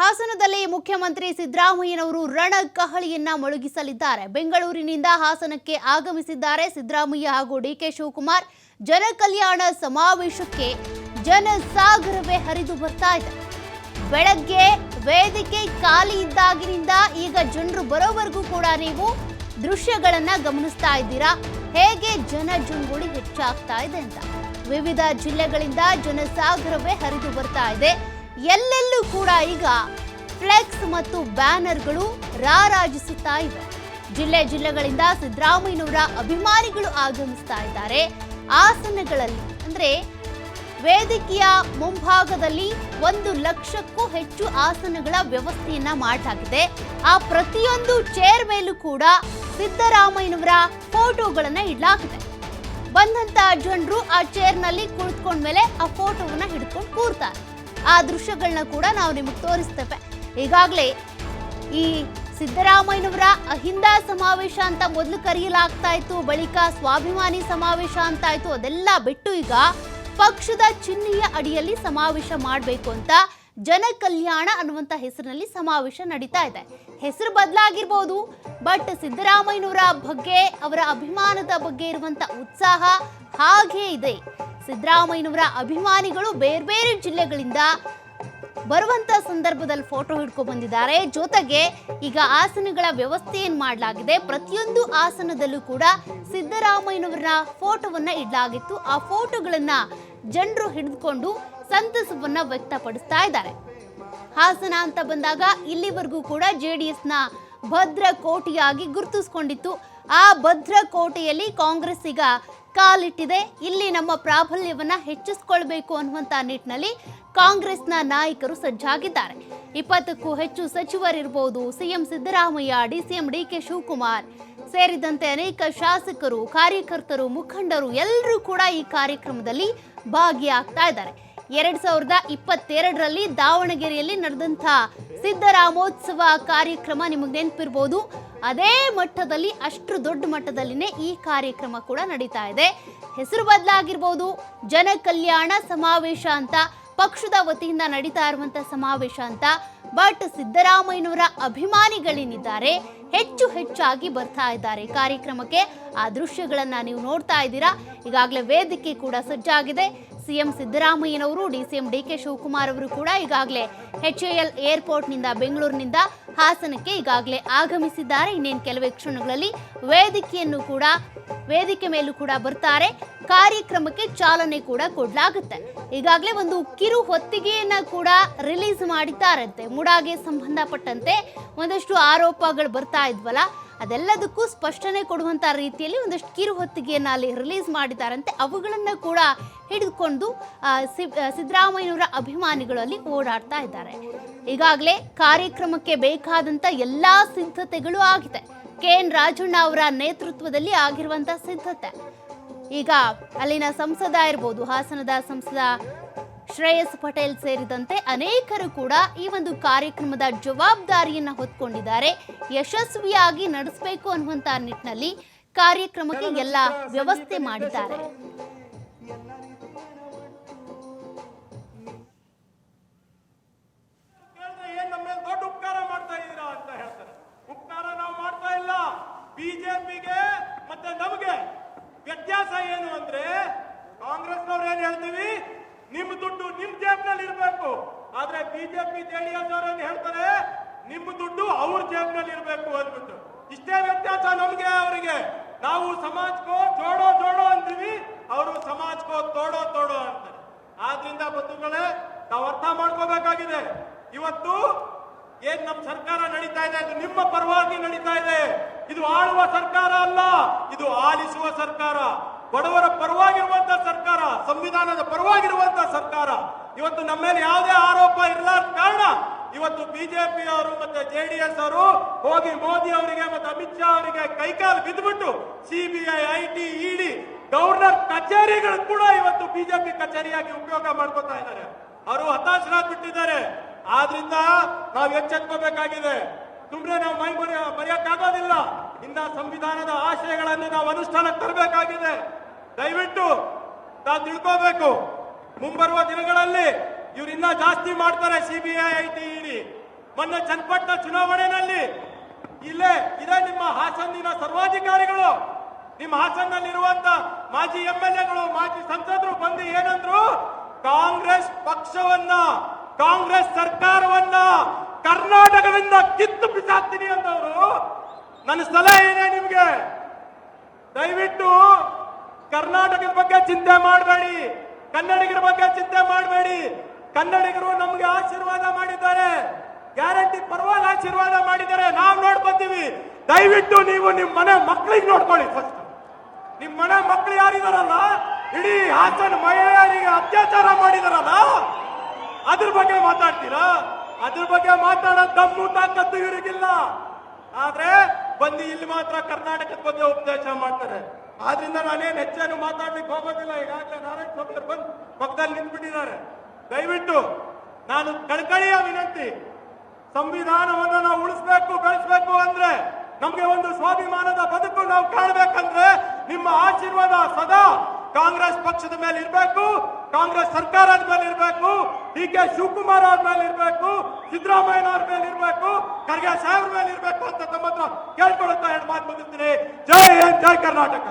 ಹಾಸನದಲ್ಲಿ ಮುಖ್ಯಮಂತ್ರಿ ಸಿದ್ದರಾಮಯ್ಯನವರು ರಣಕಹಳಿಯನ್ನ ಮೊಳಗಿಸಲಿದ್ದಾರೆ. ಬೆಂಗಳೂರಿನಿಂದ ಹಾಸನಕ್ಕೆ ಆಗಮಿಸಿದ್ದಾರೆ ಸಿದ್ದರಾಮಯ್ಯ ಹಾಗೂ ಡಿಕೆ ಶಿವಕುಮಾರ್. ಜನಕಲ್ಯಾಣ ಸಮಾವೇಶಕ್ಕೆ ಜನಸಾಗರವೇ ಹರಿದು ಬರ್ತಾ ಇದೆ. ಬೆಳಗ್ಗೆ ವೇದಿಕೆ ಖಾಲಿ ಇದ್ದಾಗಿನಿಂದ ಈಗ ಜನರು ಬರೋವರೆಗೂ ಕೂಡ ನೀವು ದೃಶ್ಯಗಳನ್ನ ಗಮನಿಸ್ತಾ ಇದ್ದೀರಾ? ಹೇಗೆ ಜನ ಜುಂಗುಳಿ ಹೆಚ್ಚಾಗ್ತಾ ಇದೆ ಅಂತ. ವಿವಿಧ ಜಿಲ್ಲೆಗಳಿಂದ ಜನಸಾಗರವೇ ಹರಿದು ಬರ್ತಾ ಇದೆ. ಎಲ್ಲೆಲ್ಲೂ ಕೂಡ ಈಗ ಫ್ಲೆಕ್ಸ್ ಮತ್ತು ಬ್ಯಾನರ್ಗಳು ರಾರಾಜಿಸುತ್ತಾ ಇವೆ. ಜಿಲ್ಲೆ ಜಿಲ್ಲೆಗಳಿಂದ ಸಿದ್ದರಾಮಯ್ಯನವರ ಅಭಿಮಾನಿಗಳು ಆಗಮಿಸ್ತಾ ಇದ್ದಾರೆ. ಆಸನಗಳಲ್ಲಿ ಅಂದ್ರೆ ವೇದಿಕೆಯ ಮುಂಭಾಗದಲ್ಲಿ ಒಂದು ಲಕ್ಷಕ್ಕೂ ಹೆಚ್ಚು ಆಸನಗಳ ವ್ಯವಸ್ಥೆಯನ್ನ ಮಾಡಲಾಗಿದೆ. ಆ ಪ್ರತಿಯೊಂದು ಚೇರ್ ಮೇಲೂ ಕೂಡ ಸಿದ್ದರಾಮಯ್ಯನವರ ಫೋಟೋಗಳನ್ನ ಇಡಲಾಗಿದೆ. ಬಂದಂತ ಜನರು ಆ ಚೇರ್ನಲ್ಲಿ ಕುಳಿತುಕೊಂಡ್ಮೇಲೆ ಆ ಫೋಟೋವನ್ನ ಹಿಡ್ಕೊಂಡು ಕೂರ್ತಾರೆ. ಆ ದೃಶ್ಯಗಳನ್ನ ಕೂಡ ನಾವು ನಿಮಗೆ ತೋರಿಸ್ತೇವೆ. ಈಗಾಗಲೇ ಈ ಸಿದ್ದರಾಮಯ್ಯನವರ ಅಹಿಂದ ಸಮಾವೇಶ ಅಂತ ಮೊದಲು ಕರೆಯಲಾಗ್ತಾ ಇತ್ತು, ಬಳಿಕ ಸ್ವಾಭಿಮಾನಿ ಸಮಾವೇಶ ಅಂತ ಆಯ್ತು, ಅದೆಲ್ಲ ಬಿಟ್ಟು ಈಗ ಪಕ್ಷದ ಚಿಹ್ನೆಯ ಅಡಿಯಲ್ಲಿ ಸಮಾವೇಶ ಮಾಡಬೇಕು ಅಂತ ಜನ ಕಲ್ಯಾಣ ಅನ್ನುವಂತ ಹೆಸರಿನಲ್ಲಿ ಸಮಾವೇಶ ನಡೀತಾ ಇದೆ. ಹೆಸರು ಬದಲಾಗಿರ್ಬೋದು, ಬಟ್ ಸಿದ್ದರಾಮಯ್ಯನವರ ಬಗ್ಗೆ, ಅವರ ಅಭಿಮಾನದ ಬಗ್ಗೆ ಇರುವಂತ ಉತ್ಸಾಹ ಹಾಗೇ ಇದೆ. ಸಿದ್ದರಾಮಯ್ಯನವರ ಅಭಿಮಾನಿಗಳು ಬೇರೆ ಬೇರೆ ಜಿಲ್ಲೆಗಳಿಂದ ಬರುವಂತ ಸಂದರ್ಭದಲ್ಲಿ ಫೋಟೋ ಹಿಡ್ಕೊಂಡು ಬಂದಿದ್ದಾರೆ. ಜೊತೆಗೆ ಈಗ ಆಸನಗಳ ವ್ಯವಸ್ಥೆ ಏನ್ ಮಾಡಲಾಗಿದೆ? ಪ್ರತಿಯೊಂದು ಆಸನದಲ್ಲೂ ಕೂಡ ಸಿದ್ದರಾಮಯ್ಯನವರ ಫೋಟೋವನ್ನ ಇಡಲಾಗಿತ್ತು. ಆ ಫೋಟೋಗಳನ್ನ ಜನರು ಹಿಡಿದುಕೊಂಡು ಸಂತಸವನ್ನ ವ್ಯಕ್ತಪಡಿಸ್ತಾ ಇದ್ದಾರೆ. ಹಾಸನ ಅಂತ ಬಂದಾಗ ಇಲ್ಲಿವರೆಗೂ ಕೂಡ ಜೆ ಡಿ ಎಸ್ನ ಭದ್ರ ಕೋಟೆಯಾಗಿ ಗುರುತಿಸಿಕೊಂಡಿತ್ತು. ಆ ಭದ್ರ ಕೋಟೆಯಲ್ಲಿ ಈಗ ಕಾಲಿಟ್ಟಿದೆ. ಇಲ್ಲಿ ನಮ್ಮ ಪ್ರಾಬಲ್ಯವನ್ನ ಹೆಚ್ಚಿಸಿಕೊಳ್ಬೇಕು ಅನ್ನುವಂತ ನಿಟ್ಟಿನಲ್ಲಿ ಕಾಂಗ್ರೆಸ್ನ ನಾಯಕರು ಸಜ್ಜಾಗಿದ್ದಾರೆ. ಇಪ್ಪತ್ತಕ್ಕೂ ಹೆಚ್ಚು ಸಚಿವರಿರ್ಬೋದು. CM Siddaramaiah, DCM D K Shivakumar ಸೇರಿದಂತೆ ಅನೇಕ ಶಾಸಕರು, ಕಾರ್ಯಕರ್ತರು, ಮುಖಂಡರು ಎಲ್ಲರೂ ಕೂಡ ಈ ಕಾರ್ಯಕ್ರಮದಲ್ಲಿ ಭಾಗಿಯಾಗ್ತಾ ಇದ್ದಾರೆ. ಎರಡ್ ಸಾವಿರದ ಇಪ್ಪತ್ತೆರಡರಲ್ಲಿ ದಾವಣಗೆರೆಯಲ್ಲಿ ನಡೆದಂಥ ಸಿದ್ದರಾಮೋತ್ಸವ ಕಾರ್ಯಕ್ರಮ ನಿಮಗೆ ನೆನಪಿರ್ಬೋದು. ಅದೇ ಮಟ್ಟದಲ್ಲಿ ಅಷ್ಟು ದೊಡ್ಡ ಮಟ್ಟದಲ್ಲಿನೇ ಈ ಕಾರ್ಯಕ್ರಮ ಕೂಡ ನಡೀತಾ ಇದೆ. ಹೆಸರು ಬದಲಾಗಿರ್ಬೋದು ಜನ ಕಲ್ಯಾಣ ಸಮಾವೇಶ ಅಂತ, ಪಕ್ಷದ ವತಿಯಿಂದ ನಡೀತಾ ಇರುವಂತ ಸಮಾವೇಶ ಅಂತ, ಬಟ್ ಸಿದ್ದರಾಮಯ್ಯನವರ ಅಭಿಮಾನಿಗಳೇನಿದ್ದಾರೆ, ಹೆಚ್ಚು ಹೆಚ್ಚಾಗಿ ಬರ್ತಾ ಇದ್ದಾರೆ ಕಾರ್ಯಕ್ರಮಕ್ಕೆ. ಆ ದೃಶ್ಯಗಳನ್ನು ನೀವು ನೋಡ್ತಾ ಇದ್ದೀರಾ? ಈಗಾಗಲೇ ವೇದಿಕೆ ಕೂಡ ಸಜ್ಜಾಗಿದೆ. ಸಿಎಂ ಸಿದ್ದರಾಮಯ್ಯನವರು, D CM D K Shivakumar ಅವರು ಕೂಡ ಈಗಾಗಲೇ ಎಚ್ ಎ ಎಲ್ ಏರ್ಪೋರ್ಟ್ನಿಂದ ಬೆಂಗಳೂರಿನಿಂದ ಹಾಸನಕ್ಕೆ ಈಗಾಗಲೇ ಆಗಮಿಸಿದ್ದಾರೆ. ಇನ್ನೇನು ಕೆಲವೇ ಕ್ಷಣಗಳಲ್ಲಿ ವೇದಿಕೆಯನ್ನು ಕೂಡ, ವೇದಿಕೆ ಮೇಲೂ ಕೂಡ ಬರ್ತಾರೆ. ಕಾರ್ಯಕ್ರಮಕ್ಕೆ ಚಾಲನೆ ಕೂಡ ಕೊಡಲಾಗುತ್ತೆ. ಈಗಾಗಲೇ ಒಂದು ಕಿರು ಹೊತ್ತಿಗೆಯನ್ನ ಕೂಡ ರಿಲೀಸ್ ಮಾಡಿದ್ದಾರಂತೆ. ಮುಡಾಗೆ ಸಂಬಂಧಪಟ್ಟಂತೆ ಒಂದಷ್ಟು ಆರೋಪಗಳು ಬರ್ತಾ ಇದ್ವಲ್ಲ. ಅದೆಲ್ಲದಕ್ಕೂ ಸ್ಪಷ್ಟನೆ ಕೊಡುವಂತ ರೀತಿಯಲ್ಲಿ ಒಂದಷ್ಟು ಕಿರು ಹೊತ್ತಿಗೆಯನ್ನು ಅಲ್ಲಿ ರಿಲೀಸ್ ಮಾಡಿದ್ದಾರಂತೆ. ಅವುಗಳನ್ನು ಕೂಡ ಹಿಡಿದುಕೊಂಡು ಸಿದ್ದರಾಮಯ್ಯನವರ ಅಭಿಮಾನಿಗಳು ಅಲ್ಲಿ ಓಡಾಡ್ತಾ ಇದ್ದಾರೆ. ಈಗಾಗಲೇ ಕಾರ್ಯಕ್ರಮಕ್ಕೆ ಬೇಕಾದಂತ ಎಲ್ಲಾ ಸಿದ್ಧತೆಗಳು ಆಗಿದೆ. ಕೆ ಎನ್ ರಾಜಣ್ಣ ಅವರ ನೇತೃತ್ವದಲ್ಲಿ ಆಗಿರುವಂತ ಸಿದ್ಧತೆ. ಈಗ ಅಲ್ಲಿನ ಸಂಸದ ಇರ್ಬೋದು, ಹಾಸನದ ಸಂಸದ ಶ್ರೇಯಸ್ ಪಟೇಲ್ ಸೇರಿದಂತೆ ಅನೇಕರು ಕೂಡ ಈ ಒಂದು ಕಾರ್ಯಕ್ರಮದ ಜವಾಬ್ದಾರಿಯನ್ನ ಹೊತ್ಕೊಂಡಿದ್ದಾರೆ. ಯಶಸ್ವಿಯಾಗಿ ನಡೆಸಬೇಕು ಅನ್ನುವಂತ ನಿಟ್ಟಿನಲ್ಲಿ ಕಾರ್ಯಕ್ರಮಕ್ಕೆ ಎಲ್ಲ ವ್ಯವಸ್ಥೆ ಮಾಡಿದ್ದಾರೆ. ಬಿಜೆಪಿಗೆ ಮತ್ತೆ ನಮಗೆ ವ್ಯತ್ಯಾಸ ಏನು ಅಂದ್ರೆ ಕಾಂಗ್ರೆಸ್ನವ್ರು ಏನ್ ಹೇಳ್ತೀವಿ? ನಿಮ್ ದುಡ್ಡು ನಿಮ್ ಜೇಬ್ನಲ್ಲಿ ಇರಬೇಕು. ಆದ್ರೆ ಬಿಜೆಪಿ ಜೆಡಿಎಸ್ ಅವ್ರು ಏನ್ ಹೇಳ್ತಾರೆ? ನಿಮ್ಮ ದುಡ್ಡು ಅವ್ರ ಜೇಬ್ನಲ್ಲಿ ಇರಬೇಕು ಅಂದ್ಬಿಟ್ಟು. ಇಷ್ಟೇ ವ್ಯತ್ಯಾಸ ನಮ್ಗೆ ಅವರಿಗೆ. ನಾವು ಸಮಾಜಕ್ಕೋ ಜೋಡೋ ಜೋಡೋ ಅಂತೀವಿ ಅವರು ಸಮಾಜಕ್ಕೋ ತೋಡೋ ತೋಡೋ ಅಂತಾರೆ. ಆದ್ರಿಂದ ಬಂಧುಗಳೇ ನಾವು ಅರ್ಥ ಮಾಡ್ಕೋಬೇಕಾಗಿದೆ. ಇವತ್ತು ಏನ್ ನಮ್ಮ ಸರ್ಕಾರ ನಡೀತಾ ಇದೆ ಅದು ನಿಮ್ಮ ಪರವಾಗಿ ನಡೀತಾ ಇದೆ. ಇದು ಆಳುವ ಸರ್ಕಾರ ಅಲ್ಲ, ಇದು ಆಲಿಸುವ ಸರ್ಕಾರ. ಬಡವರ ಪರವಾಗಿರುವಂತ ಸರ್ಕಾರ, ಸಂವಿಧಾನದ ಪರವಾಗಿರುವಂತ ಸರ್ಕಾರ. ಇವತ್ತು ನಮ್ಮ ಮೇಲೆ ಯಾವುದೇ ಆರೋಪ ಇಲ್ಲ ಕಾರಣ ಇವತ್ತು ಬಿಜೆಪಿ ಅವರು ಮತ್ತೆ ಎಸ್ ಅವರು ಹೋಗಿ ಮೋದಿ ಅವರಿಗೆ ಮತ್ತೆ ಅಮಿತ್ ಶಾ ಅವರಿಗೆ ಕೈಕಾಲು ಬಿದ್ದುಬಿಟ್ಟು ಸಿಬಿಐ ಐಟಿ ಇಡಿ ಗವರ್ನರ್ ಕಚೇರಿಗಳು ಕೂಡ ಇವತ್ತು ಬಿಜೆಪಿ ಕಚೇರಿಯಾಗಿ ಉಪಯೋಗ ಮಾಡ್ಕೊತಾ ಇದ್ದಾರೆ. ಅವರು ಹತಾಶರಾಗ್ಬಿಟ್ಟಿದ್ದಾರೆ. ಆದ್ರಿಂದ ನಾವು ಎಚ್ಚೆತ್ಕೋಬೇಕಾಗಿದೆ. ಸುಮ್ಮನೆ ನಾವು ಮೈ ಮರೆಯ ಮರೆಯಕ್ಕಾಗೋದಿಲ್ಲ. ಇಂದ ಸಂವಿಧಾನದ ಆಶಯಗಳನ್ನು ನಾವು ಅನುಷ್ಠಾನಕ್ಕೆ ತರಬೇಕಾಗಿದೆ. ದಯವಿಟ್ಟು ನಾವು ತಿಳ್ಕೋಬೇಕು. ಮುಂಬರುವ ದಿನಗಳಲ್ಲಿ ಇವ್ರು ಇನ್ನ ಜಾಸ್ತಿ ಮಾಡ್ತಾರೆ ಸಿಬಿಐ ಐಟಿ ಇಡಿ ಮೊನ್ನೆ ಚನ್ನಪಟ್ಟಣ ಚುನಾವಣೆಯಲ್ಲಿ ಇಲ್ಲೇ ಇದೇ ನಿಮ್ಮ ಹಾಸನ್ನಿನ ಸರ್ವಾಧಿಕಾರಿಗಳು. ನಿಮ್ಮ ಹಾಸನ್ನಲ್ಲಿರುವಂತ ಮಾಜಿ ಎಂ ಎಲ್ ಎಗಳು, ಮಾಜಿ ಸಂಸದರು ಬಂದು ಏನಂದ್ರು, ಕಾಂಗ್ರೆಸ್ ಪಕ್ಷವನ್ನ, ಕಾಂಗ್ರೆಸ್ ಸರ್ಕಾರವನ್ನ ಕರ್ನಾಟಕದಿಂದ ಕಿತ್ತು ಬಿಸಾಕ್ತೀನಿ ಅಂತವರು ನನ್ನ ಸಲಹೆ ಏನೆ ನಿಮ್ಗೆ? ದಯವಿಟ್ಟು ಕರ್ನಾಟಕದ ಬಗ್ಗೆ ಚಿಂತೆ ಮಾಡಬೇಡಿ. ಕನ್ನಡಿಗರ ಬಗ್ಗೆ ಚಿಂತೆ ಮಾಡಬೇಡಿ. ಕನ್ನಡಿಗರು ನಮ್ಗೆ ಆಶೀರ್ವಾದ ಮಾಡಿದ್ದಾರೆ. ಗ್ಯಾರಂಟಿ ಪರವಾಗಿ ಆಶೀರ್ವಾದ ಮಾಡಿದ್ದಾರೆ. ನಾವು ನೋಡ್ಕೊತೀವಿ. ದಯವಿಟ್ಟು ನೀವು ನಿಮ್ಮ ಮನೆ ಮಕ್ಕಳಿಗೆ ನೋಡ್ಕೊಳ್ಳಿ ಫಸ್ಟ್ ನಿಮ್ಮ ಮನೆ ಮಕ್ಕಳು ಯಾರಿದಾರಲ್ಲ? ಇಡೀ ಹಾಸನ ಮಹಿಳೆಯರಿಗೆ ಅತ್ಯಾಚಾರ ಮಾಡಿದಾರಲ್ಲ? ಅದ್ರ ಬಗ್ಗೆ ಮಾತಾಡ್ತೀರಾ? ಅದ್ರ ಬಗ್ಗೆ ಮಾತಾಡೋ ದಮ್ಮು ತಾಕತ್ತು ಇವರಿಗಿಲ್ಲ. ಆದ್ರೆ ಬಂದು ಇಲ್ಲಿ ಮಾತ್ರ ಕರ್ನಾಟಕದ ಬಗ್ಗೆ ಉಪದೇಶ ಮಾಡ್ತಾರೆ. ಆದ್ರಿಂದ ನಾನೇನು ಹೆಚ್ಚೇನು ಮಾತಾಡ್ಲಿಕ್ಕೆ ಹೋಗೋದಿಲ್ಲ. ಈಗಾಗಲೇ ನಾರಾಯಣ ಸ್ವಾಮಿ ಬಂದು ಪಕ್ಕದಲ್ಲಿ ನಿಂತ್ಬಿಟ್ಟಿದ್ದಾರೆ. ದಯವಿಟ್ಟು ನಾನು ಕಳ್ಕಳಿಯ ವಿನಂತಿ, ಸಂವಿಧಾನವನ್ನು ನಾವು ಉಳಿಸ್ಬೇಕು, ಬೆಳೆಸ್ಬೇಕು ಅಂದ್ರೆ ನಮ್ಗೆ ಒಂದು ಸ್ವಾಭಿಮಾನದ ಬದುಕು ನಾವು ಕಾಣ್ಬೇಕಂದ್ರೆ ನಿಮ್ಮ ಆಶೀರ್ವಾದ ಸದಾ ಕಾಂಗ್ರೆಸ್ ಪಕ್ಷದ ಮೇಲೆ ಇರಬೇಕು, ಕಾಂಗ್ರೆಸ್ ಸರ್ಕಾರದ ಮೇಲೆ ಇರಬೇಕು ಡಿ ಕೆ ಶಿವಕುಮಾರ್ ಅವ್ರ ಮೇಲೆ ಇರಬೇಕು, ಸಿದ್ದರಾಮಯ್ಯ ಅವ್ರ ಮೇಲೆ ಇರಬೇಕು, ಖರ್ಗೆ ಸಾಹೇಬ್ರ ಮೇಲೆ ಇರಬೇಕು ಅಂತ ತಮ್ಮ ಹತ್ರ ಕೇಳ್ಕೊಳ್ತಾ ಎರಡು ಮಾತು ಬಂದಿರ್ತೀನಿ. ಜೈ ಹಿಂದ್, ಜೈ ಕರ್ನಾಟಕ.